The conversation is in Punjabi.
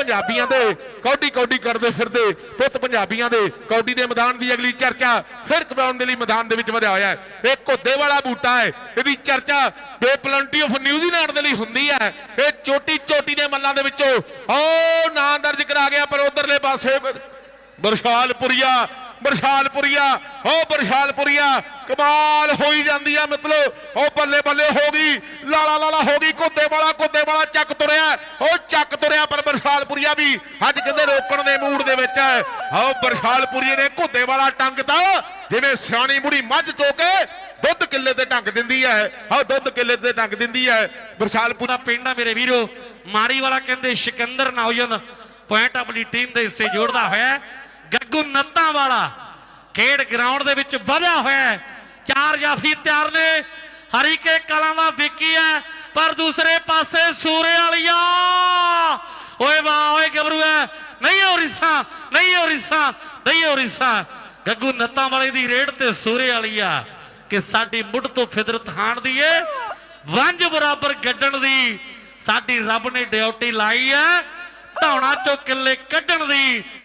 ਪੰਜਾਬੀਆਂ ਦੇ ਕੌਡੀ ਕੌਡੀ ਕਰਦੇ ਫਿਰਦੇ, ਪੁੱਤ ਪੰਜਾਬੀਆਂ ਦੇ ਕੌਡੀ ਦੇ ਮੈਦਾਨ ਦੀ ਅਗਲੀ ਚਰਚਾ ਫਿਰ ਕਰਾਉਣ ਦੇ ਲਈ ਮੈਦਾਨ ਦੇ ਵਿੱਚ ਵਧਿਆ ਹੋਇਆ ਹੈ। ਇਹ ਘੋਦੇ ਵਾਲਾ ਬੂਟਾ ਹੈ। ਇਹਦੀ ਚਰਚਾ ਬੇ ਪਲੰਟੀ ਆਫ ਨਿਊਜ਼ੀਲੈਂਡ ਦੇ ਲਈ ਹੁੰਦੀ ਹੈ, ਇਹ ਚੋਟੀ ਚੋਟੀ ਦੇ ਮੱਲਾਂ ਦੇ ਵਿੱਚੋਂ ਓ ਨਾਂ ਦਰਜ ਕਰਾ ਗਿਆ, ਪਰ ਉਧਰਲੇ ਪਾਸੇ ਬਰਸ਼ਾਲਪੁਰੀਆ ਬਰਸ਼ਾਲਪੁਰੀਆ ਓ ਬਰਸ਼ਾਲਪੁਰੀਆ ਕਮਾਲ ਹੋਈ ਜਾਂਦੀ ਆ, ਮਤਲਬ ਓ ਬੱਲੇ ਬੱਲੇ ਹੋ ਗਈ, ਲਾਲਾ ਲਾਲਾ ਹੋ ਗਈ ਕੁੱਤੇ ਵਾਲਾ ਕੁੱਤੇ ਵਾਲਾ ਚੱਕ ਤੁਰਿਆ ਓ ਚੱਕ ਤੁਰਿਆ, ਪਰ ਬਰਸ਼ਾਲਪੁਰੀਆ ਵੀ ਅੱਜ ਕਹਿੰਦੇ ਰੋਕਣ ਦੇ ਮੂਡ ਦੇ ਵਿੱਚ ਹੈ। ਓ ਬਰਸ਼ਾਲਪੁਰੀਏ ਨੇ ਕੁੱਤੇ ਵਾਲਾ ਟੰਗਤਾ ਜਿਵੇਂ ਸਿਆਣੀ ਮੁੜੀ ਮੱਝ ਚੋ ਕੇ ਦੁੱਧ ਕਿੱਲੇ ਤੇ ਢੰਗ ਦਿੰਦੀ ਹੈ। ਓ ਦੁੱਧ ਕਿੱਲੇ ਤੇ ਢੰਗ ਦਿੰਦੀ ਹੈ। ਬਰਸ਼ਾਲਪੁਰ ਪਿੰਡ ਆ ਮੇਰੇ ਵੀਰੋ ਮਾਰੀ ਵਾਲਾ ਕਹਿੰਦੇ ਸਿਕੰਦਰ ਨੌਜਨ ਪੁਆਇੰਟ ਆਪਣੀ ਟੀਮ ਦੇ ਹਿੱਸੇ ਜੋੜਦਾ ਹੋਇਆ ਗੱਗੂ ਨੱਤਾਂ ਵਾਲਾ ਖੇਡ ਗਰਾਊਂਡ ਦੇ ਵਿੱਚ ਵਧਿਆ ਹੋਇਆ ਚਾਰ ਜਾਫੀ ਤਿਆਰ ਨੇ। ਹਰੀਕੇ ਕਲਾਂ ਦਾ ਵਿੱਕੀ ਹੈ, ਪਰ ਦੂਸਰੇ ਪਾਸੇ ਸੂਰੇ ਵਾਲੀਆ ਹੈ ਨਹੀਂ ਹੋ ਰਿਸਾ, ਨਹੀਂ ਹੋ ਰਿਸਾ, ਨਹੀਂ ਹੋ ਰਿਸਾ। ਗੱਗੂ ਨੱਤਾਂ ਵਾਲੇ ਦੀ ਰੇਡ ਤੇ ਸੂਰੇ ਆ ਕਿ ਸਾਡੀ ਮੁੱਢ ਤੋਂ ਫਿਦਰਤ ਹਾਣ ਦੀ ਏ ਵੰਜ ਬਰਾਬਰ ਗੱਡਣ ਦੀ ਸਾਡੀ ਰੱਬ ਨੇ ਡਿਊਟੀ ਲਾਈ ਹੈ ਧੌਣਾ ਚੋਂ ਕਿੱਲੇ ਕੱਢਣ ਦੀ